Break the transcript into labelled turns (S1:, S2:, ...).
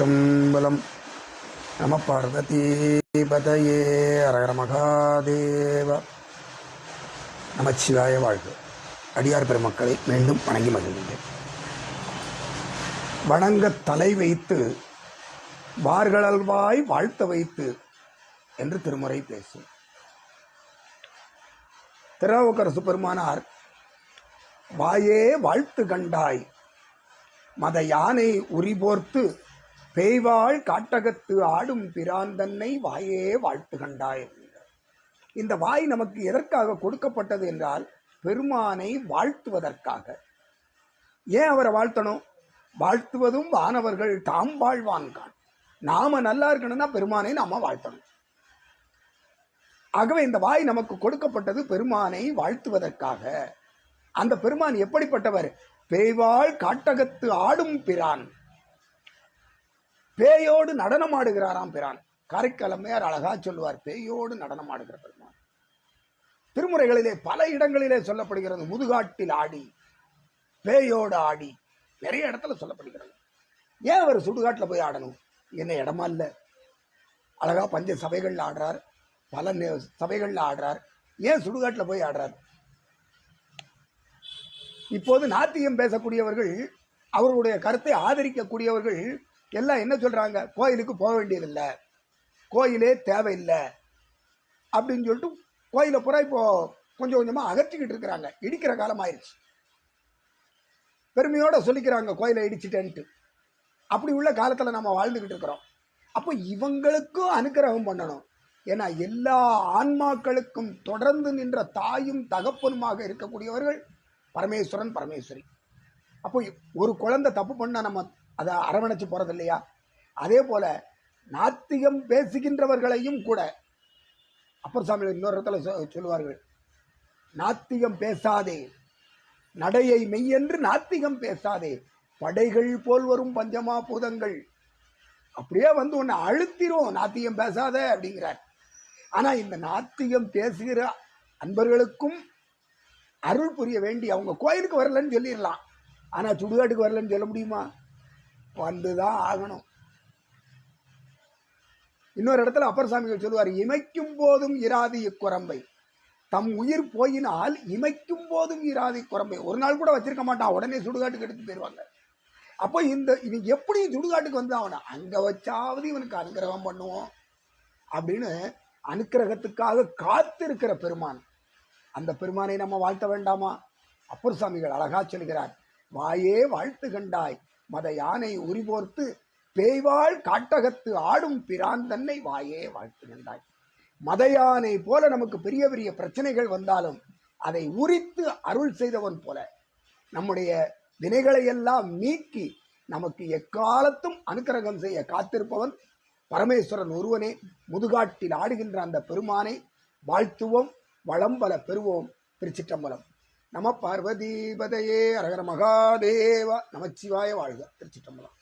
S1: திருச்சிற்றம்பலம் நம பார்வதிபதையே அரகர மகாதேவ நமச்சிவாய வாழ்க। அடியார் பெருமக்களை மீண்டும் வணங்கி மகிழ்கின்றேன். வணங்க தலை வைத்து வார்களல்வாய் வாழ்த்த வைத்து என்று திருமுறை பேசும். திருநாவுக்கரசு பெருமானார் வாயே வாழ்த்து கண்டாய் மத யானை உரிபோர்த்து பேய்வாள் காட்டகத்து ஆடும் பிராந்தன்னை வாயே வாழ்த்து கண்டாய் இந்த வாய் நமக்கு எதற்காக கொடுக்கப்பட்டது என்றால் பெருமானை வாழ்த்துவதற்காக. ஏன் அவரை வாழ்த்தணும்? வாழ்த்துவதும் வானவர்கள் தாம் வாழ்வான்கான் நாம நல்லா இருக்கணும்னா பெருமானை நாம வாழ்த்தணும். ஆகவே இந்த வாய் நமக்கு கொடுக்கப்பட்டது பெருமானை வாழ்த்துவதற்காக. அந்த பெருமான் எப்படிப்பட்டவர்? பேய்வாள் காட்டகத்து ஆடும் பிரான். பேயோடு நடனம் ஆடுகிறாராம் பிரான். காரைக்காலமையார் அழகா சொல்லுவார் பேயோடு நடனம் ஆடுகிற பெருமான். திருமுறைகளிலே பல இடங்களிலே சொல்லப்படுகிறது முதுகாட்டில் ஆடி பேயோடு ஆடி நிறைய இடத்துல சொல்லப்படுகிறது. ஏன் அவர் சுடுகாட்டில் போய் ஆடணும்? என்ன இடமா இல்லை? அழகா பஞ்ச சபைகளில் ஆடுறார் பல நே- ஆடுறார். ஏன் சுடுகாட்டில் போய் ஆடுறார்? இப்போது நாத்தியம் பேசக்கூடியவர்கள் அவர்களுடைய கருத்தை ஆதரிக்கக்கூடியவர்கள் எல்லாம் என்ன சொல்றாங்க? கோயிலுக்கு போக வேண்டியதில்லை. கோயிலே தேவையில்லை. அப்படின்னு சொல்லிட்டு கோயிலை புறா இப்போ கொஞ்சம் கொஞ்சமா அகற்றிக்கிட்டு இருக்கிறாங்க. இடிக்கிற காலம் ஆயிடுச்சு பெருமையோட சொல்லிக்கிறாங்க கோயிலை இடிச்சிட்டேன்ட்டு. அப்படி உள்ள காலத்துல நம்ம வாழ்ந்துகிட்டு இருக்கிறோம். அப்போ இவங்களுக்கும் அனுக்கிரகம் பண்ணணும். ஏன்னா எல்லா ஆன்மாக்களுக்கும் தொடர்ந்து நின்ற தாயும் தகப்பனுமாக இருக்கக்கூடியவர்கள் பரமேஸ்வரன் பரமேஸ்வரி. அப்போ ஒரு குழந்தை தப்பு பண்ணா நம்ம அதை அரவணைச்சு போகிறது இல்லையா அதே போல் நாத்திகம் பேசுகின்றவர்களையும் கூட அப்பர் சாமி இன்னொரு இடத்துல சொ- சொல்லுவார்கள் நாத்திகம் பேசாதே நடையை மெய்யென்று நாத்திகம் பேசாதே படைகள் போல் வரும் பஞ்சமா பூதங்கள். அப்படியே வந்து உன்னை அழுத்திரும் நாத்தியம் பேசாத அப்படிங்கிறார். ஆனால் இந்த நாத்தியம் பேசுகிற அன்பர்களுக்கும் அருள் புரிய வேண்டி அவங்க கோயிலுக்கு வரலன்னு சொல்லிடலாம். ஆனால் சுடுகாட்டுக்கு வரலன்னு சொல்ல முடியுமா? வந்து தான் ஆகணும். இன்னொரு இடத்துல அப்பர் சாமிகள் சொல்லுவார் இமைக்கும் போதும் இராது இக்குரம்பை. தம் உயிர் போயினால் இமைக்கும் போதும் இராது இக்குரம்பை. ஒரு நாள் கூட வச்சிருக்க மாட்டான் உடனே சுடுகாட்டுக்கு எடுத்து போயிடுவாங்க. அப்போ இந்த இவன் எப்படி சுடுகாட்டுக்கு வந்து அவனை அங்கே வச்சாவது இவனுக்கு அனுக்கிரகம் பண்ணுவோம் அப்படின்னு அனுக்கிரகத்துக்காக காத்திருக்கிற பெருமான். அந்த பெருமானை நம்ம வாழ்த்த வேண்டாமா? அப்பர் சாமிகள் அழகா சொல்கிறார் வாயே வாழ்த்து கண்டாய் மத யானை உரிபோர்த்து பேய்வாள் காட்டகத்து ஆடும் பிரான் தன்னை வாயே வாழ்த்து மத யானை போல நமக்கு பெரிய பெரிய பிரச்சனைகள் வந்தாலும் அதை உரித்து அருள் செய்தவன் போல நம்முடைய வினைகளை எல்லாம் நீக்கி நமக்கு எக்காலத்தும் அனுக்கிரகம் செய்ய காத்திருப்பவன் பரமேஸ்வரன் ஒருவனே. முதுகாட்டில் ஆடுகின்ற அந்த பெருமானை வாழ்த்துவோம் வளம்பல பெறுவோம் திருச்சிற்றம்பலம். நம பார்வதீபதையே அரகர மகாதேவா நமச்சிவாய வாழ்க. திருச்சிற்றம்பலம்.